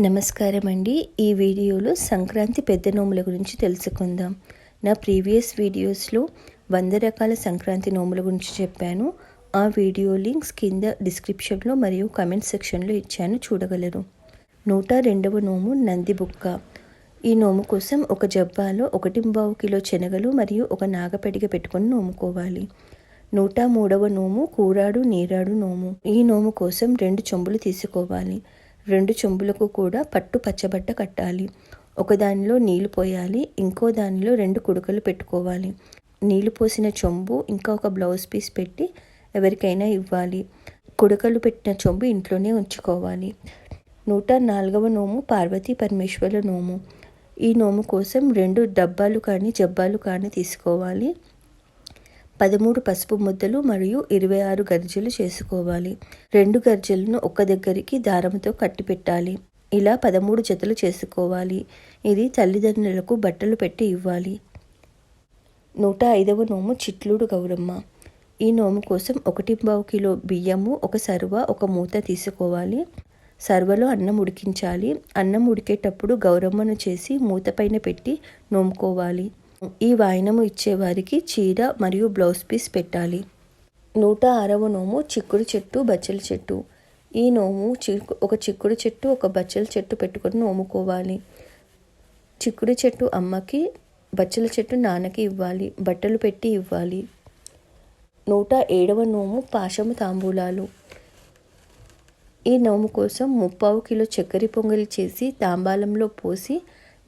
నమస్కారం అండి ఈ వీడియోలో సంక్రాంతి పెద్ద నోముల గురించి తెలుసుకుందాం. నా ప్రీవియస్ వీడియోస్లో వంద రకాల సంక్రాంతి నోముల గురించి చెప్పాను. ఆ వీడియో లింక్స్ కింద డిస్క్రిప్షన్లో మరియు కమెంట్ సెక్షన్లో ఇచ్చాను చూడగలరు. నూట రెండవ నోము నంది బుక్క. ఈ నోము కోసం ఒక జబ్బాలో ఒకటింబావు కిలో శనగలు మరియు ఒక నాగపెడిగ పెట్టుకొని నోముకోవాలి. నూట మూడవ నోము కూరాడు నీరాడు నోము. ఈ నోము కోసం రెండు చెంబులు తీసుకోవాలి. రెండు చెంబులకు కూడా పట్టు పచ్చబట్ట కట్టాలి. ఒకదానిలో నీళ్ళు పోయాలి ఇంకో దానిలో రెండు కుడుకలు పెట్టుకోవాలి. నీళ్ళు పోసిన చెంబు ఇంకా ఒక బ్లౌజ్ పీస్ పెట్టి ఎవరికైనా ఇవ్వాలి. కుడకలు పెట్టిన చెంబు ఇంట్లోనే ఉంచుకోవాలి. నూట నాలుగవ నోము పార్వతీ పరమేశ్వరుల నోము. ఈ నోము కోసం రెండు డబ్బాలు కానీ జబ్బాలు కానీ తీసుకోవాలి. పదమూడు పసుపు ముద్దలు మరియు ఇరవై ఆరు గర్జలు చేసుకోవాలి. రెండు గర్జలను ఒక దగ్గరికి దారంతో కట్టి పెట్టాలి. ఇలా పదమూడు జతలు చేసుకోవాలి. ఇది తల్లిదండ్రులకు బట్టలు పెట్టి ఇవ్వాలి. నూట ఐదవ నోము చిట్లూడు గౌరమ్మ. ఈ నోము కోసం ఒకటి పావు కిలో బియ్యము ఒక సర్వ ఒక మూత తీసుకోవాలి. సర్వలో అన్నం ఉడికించాలి. అన్నం ఉడికేటప్పుడు గౌరమ్మను చేసి మూత పైన పెట్టి నోముకోవాలి. ఈ వాయినము ఇచ్చేవారికి చీర మరియు బ్లౌజ్ పీస్ పెట్టాలి. నూట ఆరవ నోము చిక్కుడు చెట్టు బచ్చల చెట్టు. ఈ నోము చిక్కు ఒక చిక్కుడు చెట్టు ఒక బచ్చల చెట్టు పెట్టుకొని నోముకోవాలి. చిక్కుడు చెట్టు అమ్మకి బచ్చల చెట్టు నాన్నకి ఇవ్వాలి. బట్టలు పెట్టి ఇవ్వాలి. నూట ఏడవ నోము పాశము తాంబూలాలు. ఈ నోము కోసం ముప్పావు కిలో చక్కెర పొంగలి చేసి తాంబాలంలో పోసి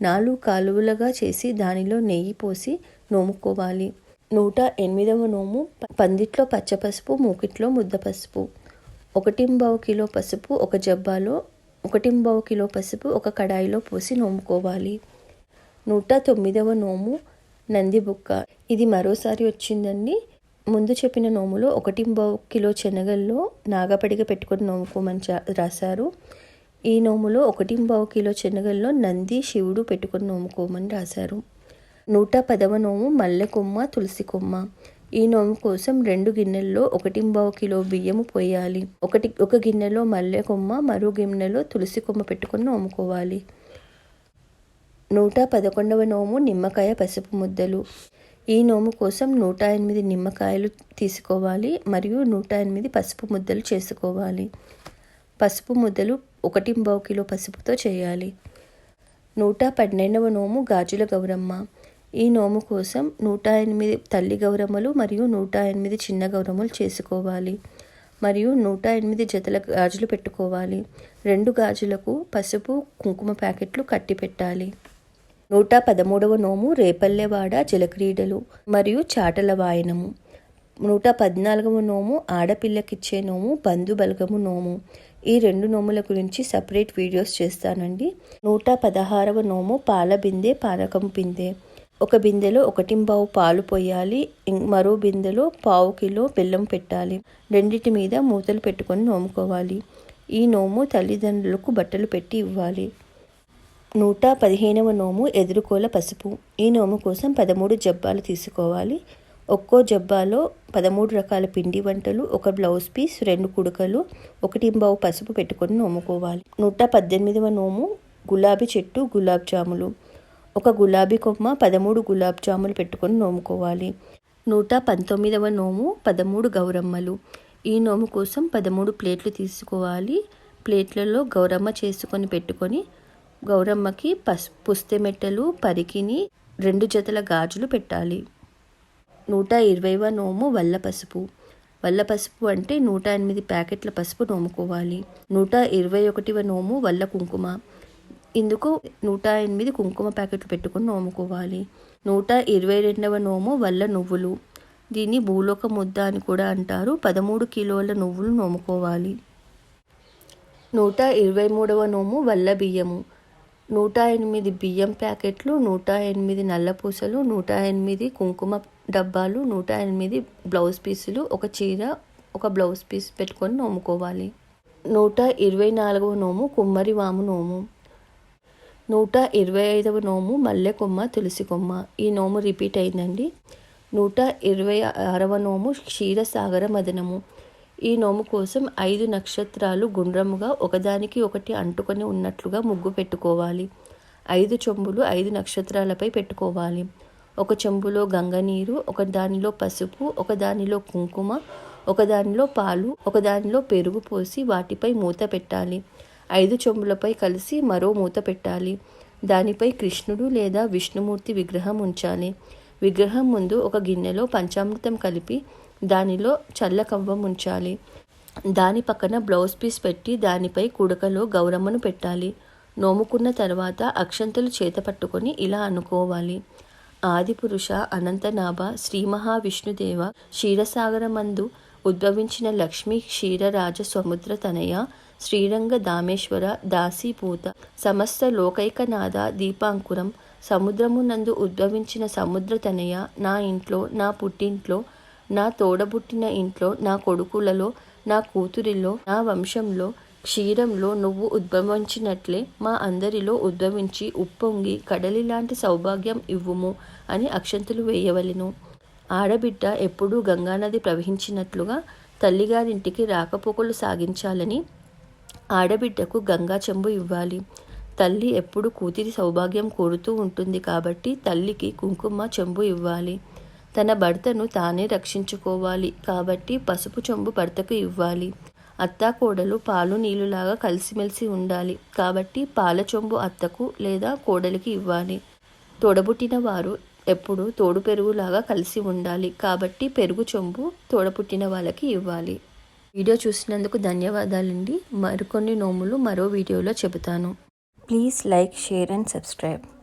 నాలుగు కాలువలుగా చేసి దానిలో నెయ్యి పోసి నోముకోవాలి. నూట ఎనిమిదవ నోము పందిట్లో పచ్చపసుపు మూకిట్లో ముద్ద పసుపు ఒకటింబావు కిలో పసుపు ఒక జబ్బాలో ఒకటింబావు కిలో పసుపు ఒక కడాయిలో పోసి నోముకోవాలి. నూట తొమ్మిదవ నోము నంది బుక్క. ఇది మరోసారి వచ్చిందండి. ముందు చెప్పిన నోములో ఒకటింబావు కిలో శనగల్లో నాగపడిగ పెట్టుకొని నోముకోమని రాశారు. ఈ నోములో ఒకటింబావు కిలో శనగల్లో నంది శివుడు పెట్టుకుని నోముకోమని రాశారు. నూట పదవ నోము మల్లె కొమ్మ తులసి కొమ్మ. ఈ నోము కోసం రెండు గిన్నెల్లో ఒకటింబావు కిలో బియ్యము పోయాలి. ఒకటి ఒక గిన్నెలో మల్లె కొమ్మ మరో గిన్నెలో తులసి కొమ్మ పెట్టుకుని నోముకోవాలి. నూట పదకొండవ నోము నిమ్మకాయ పసుపు ముద్దలు. ఈ నోము కోసం నూట ఎనిమిది నిమ్మకాయలు తీసుకోవాలి మరియు నూట ఎనిమిది పసుపు ముద్దలు చేసుకోవాలి. పసుపు ముద్దలు ఒకటి పావు కిలో పసుపుతో చేయాలి. నూట పన్నెండవ నోము గాజుల గౌరమ్మ. ఈ నోము కోసం నూట ఎనిమిది తల్లి గౌరమ్మలు మరియు నూట ఎనిమిది చిన్న గౌరమ్మలు చేసుకోవాలి. మరియు నూట ఎనిమిది జతల గాజులు పెట్టుకోవాలి. రెండు గాజులకు పసుపు కుంకుమ ప్యాకెట్లు కట్టి పెట్టాలి. నూట పదమూడవ నోము రేపల్లెవాడ జలక్రీడలు మరియు చాటల వాయనము. నూట పద్నాలుగవ నోము ఆడపిల్లకిచ్చే నోము బంధు బలగము నోము. ఈ రెండు నోముల గురించి సపరేట్ వీడియోస్ చేస్తానండి. నూట పదహారవ నోము పాల బిందె పానకం బిందె. ఒక బిందెలో ఒకటింబావు పాలు పోయాలి. మరో బిందెలో పావు కిలో బెల్లం పెట్టాలి. రెండింటి మీద మూతలు పెట్టుకొని నోముకోవాలి. ఈ నోము తల్లిదండ్రులకు బట్టలు పెట్టి ఇవ్వాలి. నూట పదిహేనవ నోము ఎదురుకోల పసుపు. ఈ నోము కోసం పదమూడు జబ్బాలు తీసుకోవాలి. ఒక్కో జబ్బాలో పదమూడు రకాల పిండి వంటలు ఒక బ్లౌజ్ పీస్ రెండు కుడకలు ఒకటి బావు పసుపు పెట్టుకొని నోముకోవాలి. నూట పద్దెనిమిదవ నోము గులాబీ చెట్టు గులాబ్ జాములు. ఒక గులాబీ కొమ్మ పదమూడు గులాబ్ జాములు పెట్టుకొని నోముకోవాలి. నూట పంతొమ్మిదవ నోము పదమూడు గౌరమ్మలు. ఈ నోము కోసం పదమూడు ప్లేట్లు తీసుకోవాలి. ప్లేట్లలో గౌరమ్మ చేసుకొని పెట్టుకొని గౌరమ్మకి పసు పుస్తెమెట్టలు పరికిని రెండు జతల గాజులు పెట్టాలి. నూట ఇరవైవ నోము వల్ల పసుపు. వల్ల పసుపు అంటే నూట ఎనిమిది ప్యాకెట్ల పసుపు నోముకోవాలి. నూట ఇరవై ఒకటివ నోము వల్ల కుంకుమ. ఇందుకు నూట ఎనిమిది కుంకుమ ప్యాకెట్లు పెట్టుకొని నోముకోవాలి. నూట ఇరవై రెండవ నోము వల్ల నువ్వులు. దీన్ని భూలోక ముద్ద అని కూడా అంటారు. పదమూడు కిలోల నువ్వులు నోముకోవాలి. నూట ఇరవై మూడవ నోము వల్ల బియ్యము. నూట ఎనిమిది బియ్యం ప్యాకెట్లు నూట ఎనిమిది నల్ల పూసలు నూట ఎనిమిది కుంకుమ డబ్బాలు నూట ఎనిమిది బ్లౌజ్ పీసులు ఒక చీర ఒక బ్లౌజ్ పీస్ పెట్టుకొని నోముకోవాలి. నూట ఇరవై నాలుగవ నోము కుమ్మరి వాము నోము. నూట ఇరవై ఐదవ నోము మల్లె కొమ్మ తులసి కొమ్మ. ఈ నోము రిపీట్ అయిందండి. నూట ఇరవై ఆరవ నోము క్షీరసాగర మదనము. ఈ నోము కోసం ఐదు నక్షత్రాలు గుండ్రముగా ఒకదానికి ఒకటి అంటుకొని ఉన్నట్లుగా ముగ్గు పెట్టుకోవాలి. ఐదు చెంబులు ఐదు నక్షత్రాలపై పెట్టుకోవాలి. ఒక చెంబులో గంగనీరు ఒక దానిలో పసుపు ఒక దానిలో కుంకుమ ఒక దానిలో పాలు ఒక దానిలో పెరుగు పోసి వాటిపై మూత పెట్టాలి. ఐదు చెంబులపై కలిసి మరో మూత పెట్టాలి. దానిపై కృష్ణుడు లేదా విష్ణుమూర్తి విగ్రహం ఉంచాలి. విగ్రహం ముందు ఒక గిన్నెలో పంచామృతం కలిపి దానిలో చల్ల కవ్వం ఉంచాలి. దాని పక్కన బ్లౌజ్ పీస్ పెట్టి దానిపై కుడకలో గౌరమ్మను పెట్టాలి. నోముకున్న తర్వాత అక్షంతలు చేత పట్టుకొని ఇలా అనుకోవాలి. ఆదిపురుష అనంతనాభ శ్రీ మహావిష్ణుదేవ క్షీరసాగరమందు ఉద్భవించిన లక్ష్మీ క్షీరరాజ సముద్ర తనయ శ్రీరంగ దామేశ్వర దాసీపూత సమస్త లోకైకనాథ దీపాంకురం సముద్రమునందు ఉద్భవించిన సముద్ర తనయ నా ఇంట్లో నా పుట్టింట్లో నా తోడబుట్టిన ఇంట్లో నా కొడుకులలో నా కూతురిలో నా వంశంలో క్షీరంలో నువ్వు ఉద్భవించినట్లే మా అందరిలో ఉద్భవించి ఉప్పొంగి కడలి లాంటి సౌభాగ్యం ఇవ్వుము అని అక్షంతులు వేయవలెను. ఆడబిడ్డ ఎప్పుడూ గంగానది ప్రవహించినట్లుగా తల్లిగారింటికి రాకపోకలు సాగించాలని ఆడబిడ్డకు గంగా చెంబు ఇవ్వాలి. తల్లి ఎప్పుడు కూతురి సౌభాగ్యం కోరుతూ ఉంటుంది కాబట్టి తల్లికి కుంకుమ చెంబు ఇవ్వాలి. తన భర్తను తానే రక్షించుకోవాలి కాబట్టి పసుపు చెంబు భర్తకు ఇవ్వాలి. అత్తాకోడలు పాలు నీళ్ళులాగా కలిసిమెలిసి ఉండాలి. కాబట్టి పాలచొంబు అత్తకు లేదా కోడలికి ఇవ్వాలి. తోడబుట్టిన వారు ఎప్పుడు తోడు పెరుగులాగా కలిసి ఉండాలి. కాబట్టి పెరుగు చొంబు తోడపుట్టిన వాళ్ళకి ఇవ్వాలి. వీడియో చూసినందుకు ధన్యవాదాలండి. మరికొన్ని నోములు మరో వీడియోలో చెబుతాను. Please like share and subscribe.